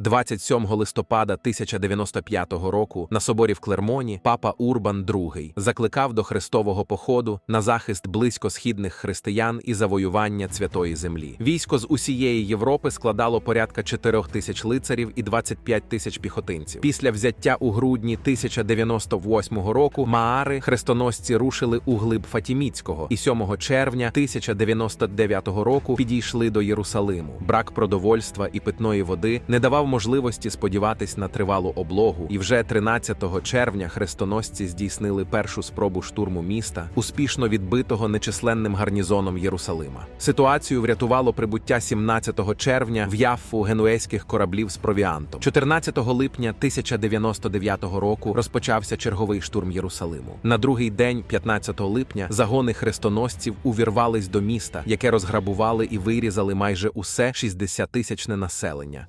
27 листопада 1095 року на соборі в Клермоні папа Урбан II закликав до хрестового походу на захист близькосхідних християн і завоювання святої землі. Військо з усієї Європи складало порядка 4 тисяч лицарів і 25 тисяч піхотинців. Після взяття у грудні 1098 року Маари хрестоносці рушили у глиб Фатіміцького і 7 червня 1099 року підійшли до Єрусалиму. Брак продовольства і питної води не давав можливості сподіватись на тривалу облогу, і вже 13 червня хрестоносці здійснили першу спробу штурму міста, успішно відбитого нечисленним гарнізоном Єрусалима. Ситуацію врятувало прибуття 17 червня в Яффу генуезьких кораблів з провіантом. 14 липня 1099 року розпочався черговий штурм Єрусалиму. На другий день, 15 липня, загони хрестоносців увірвались до міста, яке розграбували і вирізали майже усе 60-тисячне населення.